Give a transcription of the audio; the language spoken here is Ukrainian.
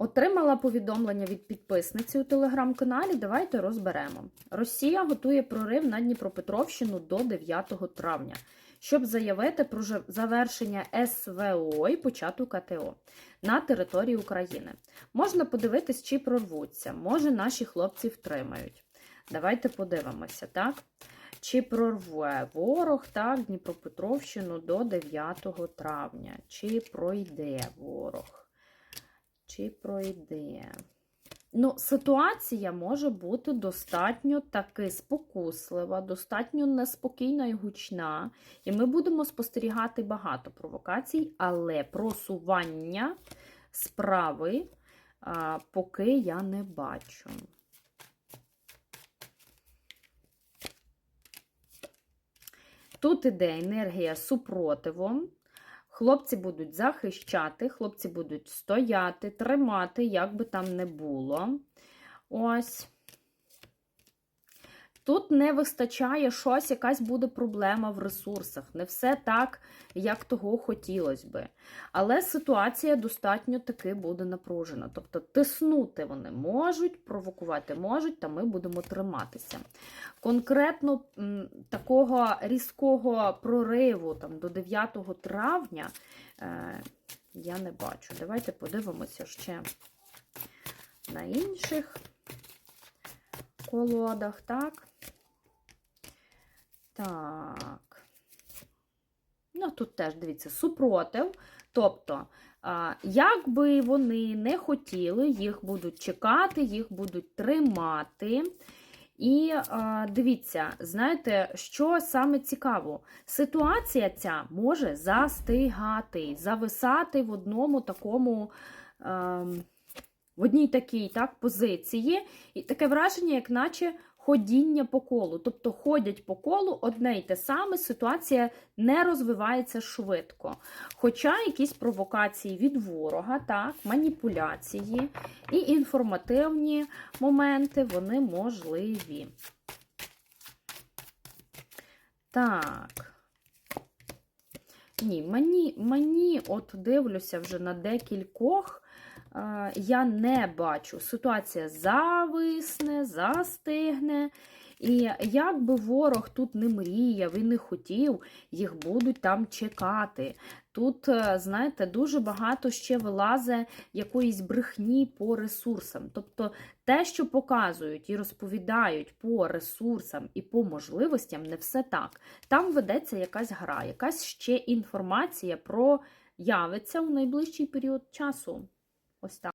Отримала повідомлення від підписниці у телеграм-каналі. Давайте розберемо. Росія готує прорив на Дніпропетровщину до 9 травня, щоб заявити про завершення СВО і початок АТО на території України. Можна подивитись, чи прорвуться. Може, наші хлопці втримають. Давайте подивимося, так? Чи прорве ворог так Дніпропетровщину до 9 травня? Чи пройде ворог? Чи пройде? Ну, ситуація може бути достатньо таки спокуслива, достатньо неспокійна і гучна. І ми будемо спостерігати багато провокацій, але просування справи а, поки я не бачу. Тут іде енергія супротиву. Хлопці будуть захищати, хлопці будуть стояти, тримати, як би там не було. Ось. Тут не вистачає щось, якась буде проблема в ресурсах. Не все так, як того хотілося би. Але ситуація достатньо таки буде напружена. Тобто тиснути вони можуть, провокувати можуть, та ми будемо триматися. Конкретно такого різкого прориву там, до 9 травня е, я не бачу. Давайте подивимося ще на інших колодах? Так. Ну, тут теж, дивіться, супротив. Тобто, як би вони не хотіли, їх будуть чекати, їх будуть тримати. І дивіться, знаєте, що саме цікаво? Ситуація ця може застигати, зависати в одному такому. ем, в одній такій так, позиції, і таке враження, як наче ходіння по колу. Тобто ходять по колу одне й те саме, ситуація не розвивається швидко. Хоча якісь провокації від ворога, так, маніпуляції і інформативні моменти, вони можливі. Так. Ні, мені, мені от дивлюся вже на декількох. Я не бачу. Ситуація зависне, застигне. І як би ворог тут не мріяв і не хотів, їх будуть там чекати. Тут, е, знаєте, дуже багато ще вилазе якоїсь брехні по ресурсам. Тобто те, що показують і розповідають по ресурсам і по можливостям, не все так. Там ведеться якась гра, якась ще інформація про явиться у найближчий період часу. Ось так.